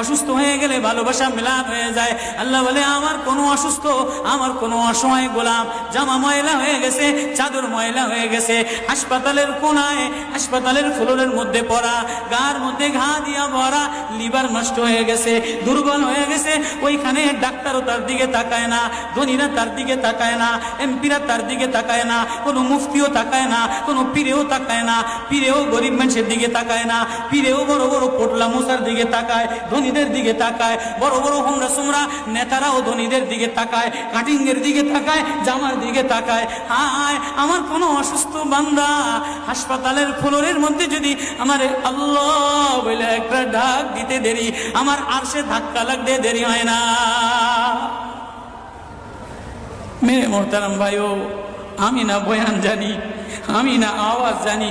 অসুস্থ হয়ে গেলে ভালোবাসা মিলাপ হয়ে যায়। আল্লাহ বলে, আমার কোনো অসুস্থ, আমার কোনো অসহায় গোলাম, জামা ময়লা হয়ে গেছে, চাদর ময়লা হয়ে গেছে, হাসপাতালের কোনায়, হাসপাতালের ফ্লোরের মধ্যে পড়া, গার মধ্যে ঘা দিয়া ভরা, লিভার নষ্ট হয়ে গেছে, দুর্বল হয়ে গেছে, ওইখানে ডাক্তারও তার দিকে তাকায় না, ধনীরা তার দিকে তাকায় না, এমপিরা তার দিকে তাকায় না, কোনো মুফতিও তাকায় না, কোনো পীরেও তাকায় না, পীরেও গরিব মানুষের দিকে তাকায় না, পীরেও বড় বড় পোটলা মশার দিকে তাকায় ধনীদের দিকে তাকায়, বড় বড় হোমরা সোমরা নেতারাও ধনীদের দিকে তাকায় কাটিং এর দিকে তাকায়, জামার দিকে তাকায়। হায়, আমার কোনো অসুস্থ বান্দা হাসপাতালের ফ্লোরের মধ্যে যদি আমার আল্লাহ বলে একটা ডাক দিতে দেরি, আমার আরশে ধাক্কা লাগতে দেরি হয় না। মেরে মোহতারাম ভাইও, আমি না বয়ান জানি, আমি না আওয়াজ জানি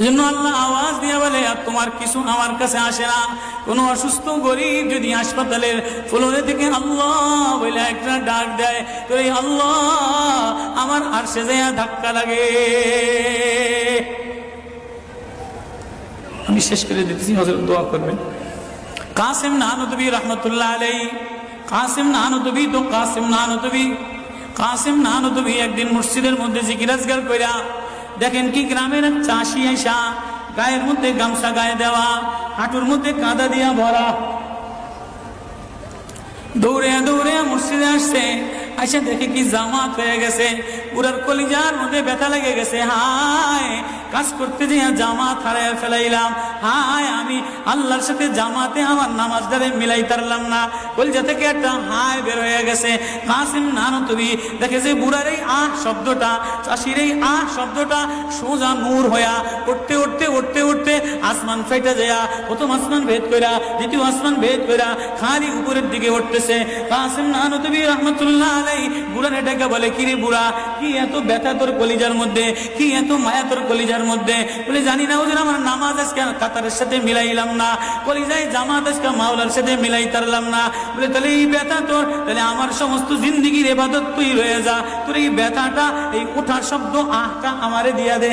এজন্য আল্লাহ আওয়াজ দিয়ে বলে, আর তোমার কিছু আমার কাছে আসে না। কোনো অসুস্থ গরিব যদি হাসপাতালের ফ্লোরে থেকে আল্লাহ বলে একটা ডাক দেয় তো এই আল্লাহ, আমার আর সে ধাক্কা লাগে। আমি শেষ করে দিতেছি, হজরত দোয়া করবেন। কাসিম নানদবী রহমতুল্লাহ আলাই কাসিম নানদবী তো কাসিম নানদবী কাসিম নানদবী একদিন মসজিদের মধ্যে জিকিরাজগার কইরা দেখেন কি গ্রামের এক চাষি আইসা গায়ের মধ্যে গামছা গায়ে দেওয়া হাঁটুর মধ্যে কাদা দিয়া ভরা দৌড়ে দৌড়ে মসজিদে আসছে আইসা দেখে কি জামাত হয়ে গেছে। পুরার কলিজার মধ্যে ব্যথা লেগে গেছে। হায়, কাজ করতে যে জামাত হারায় ফেলাইলাম। হায়, আমি আল্লাহর সাথে জামাতে আমার নামাজ দ্বারে মিলাই তারলাম না। কলিজা থেকে একটা হায় বের হয়ে গেছে। কাসিম নানো তুমি দেখে যে বুড়ার এই আহ শব্দটা, চাষির এই আহ শব্দটা সোজা নূর হইয়া উঠতে উঠতে উঠতে উঠতে আসমান ফেটে যায় প্রথম আসমান ভেদ কইরা, দ্বিতীয় আসমান ভেদ কইরা খালি উপরের দিকে উঠতেছে। কাসিম রহমতুল্লাহ আলাই এটাকে বলে, কিরে বুড়া, কি এত ব্যথা তোর কলিজার মধ্যে? কি এত মায়া তোর কলিজার মধ্যে? বলে, জানি না ওদের আমার নামাজ আজকে কাতারের সাথে মিলাইলাম না। কলিজায় জামাত আজকে মাওলার সাথে মিলাই তারলাম না। বলে, তাহলে এই ব্যথা তোর, তাহলে আমার সমস্ত জিন্দিগির এবাদত তুই রয়ে যা। তোর এই ব্যথাটা, এই ওঠার শব্দ আহটা আমারে দিয়া দে।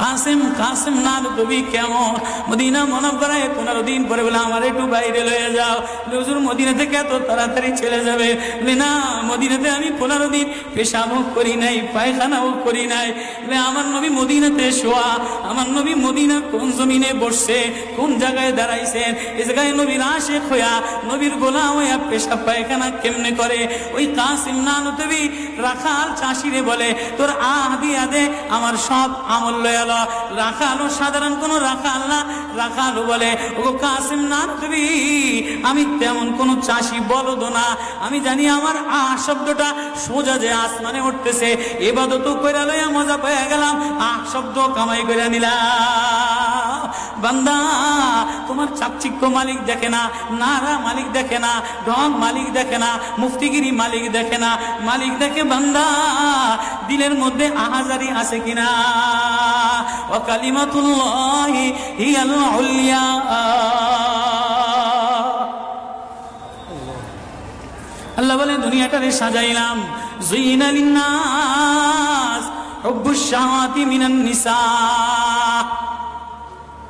কাসিম কাসিম নাম তুমি কেমন? মদিনা মনে করায় পনেরো দিন পরে বলে, আমার একটু বাইরে লয়ে যাও। হুজুর, মদিনা থেকে এত তাড়াতাড়ি চলে যাবে? বলে, না, মদিনাতে আমি পনেরো দিন পেশাবও করি নাই, পায়খানাও করি নাই। বলে, আমার নবী মদিনাতে শোয়া, আমার নবী মদিনা কোন জমিনে বসছে, কোন জায়গায় দাঁড়াইছেন? এ জায়গায় নবীর আশেখ হইয়া, নবীর গোলাম হইয়া পেশা পায়খানা কেমনে করে? ওই কাসিম না নতবি রাখাল চাষিরে বলে, তোর আহ দিয়া দে, আমার সব আমল লয়ে এলো রাখালো সাধারণ কোনো রাখাল না। রাখালো বলে ও কাসিম না নতবি আমি তেমন কোনো চাষি বলদ না। আমি জানি আমার আহ শব্দটা সোজা যে আসমানে উঠতেছে। এবাদত কইরা লইয়া মজা পেয়ে গেলাম আহ শব্দ কামাই করে নিলাম। বান্দা, তোমার চাকচিক্য মালিক দেখে না, নারা মালিক দেখে না, ঢং মালিক দেখে না, মুফতিগিরি মালিক দেখে না, মালিক দেখে বান্দা, দিলের মধ্যে আহাজারি আছে কিনা? ও কালিমাতুল্লাহি হিয়াল আল্লাহ বলে, দুনিয়াটারে সাজাইলাম। জুইনা লিন্নাস, হুব্বুশ শাহাওয়াতি মিনান নিসা।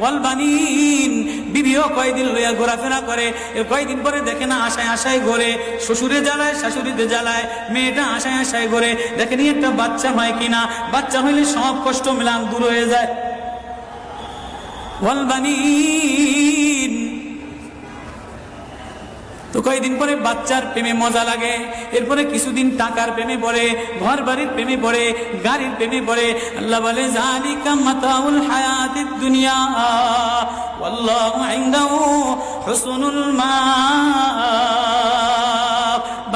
ওয়াল বানিন বিবিও ঘোরাফেরা করে কয়দিন পরে দেখে না আশায় আশায় ঘোরে। শ্বশুরে জ্বালায়, শাশুড়িতে জ্বালায়, মেয়েটা আশায় আশায় ঘোরে। দেখেনি একটা বাচ্চা হয় কিনা। বাচ্চা হইলে সব কষ্ট মিলান, দূর হয়ে যায়। ওয়াল বানিন কয়েকদিন পরে বাচ্চার প্রেমে মজা লাগে। এরপরে কিছুদিন টাকার প্রেমে পড়ে ঘর বাড়ির প্রেমে পড়ে, গাড়ির প্রেমে পড়ে। আল্লাহ বলে জালিকা মাতাউল হায়াতিদ দুনিয়া, ওয়াল্লাহু ইনদাহু হুসনুল মা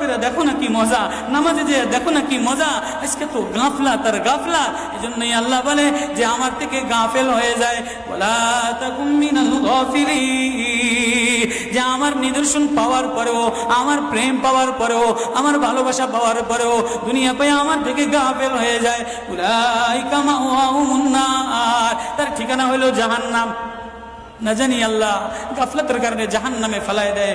করে দেখো না কি মজা, নামাজে যে দেখো না কি মজা, আজকে তো গাফলা তার গাফলা। এই জন্যই আল্লাহ বলে যে আমার থেকে গাফেল হয়ে যায়। ওলা তাকুম। যে আমার নিদর্শন পাওয়ার পরেও, আমার প্রেম পাওয়ার পরেও, আমার ভালোবাসা পাওয়ার পরেও, দুনিয়া পেয়ে আমার থেকে গাফেল হয়ে যায়। তার ঠিকানা হলো জাহান্নাম। না জানি আল্লাহ, গাফলতের কারণে জাহান্নামে ফেলায় দেয়।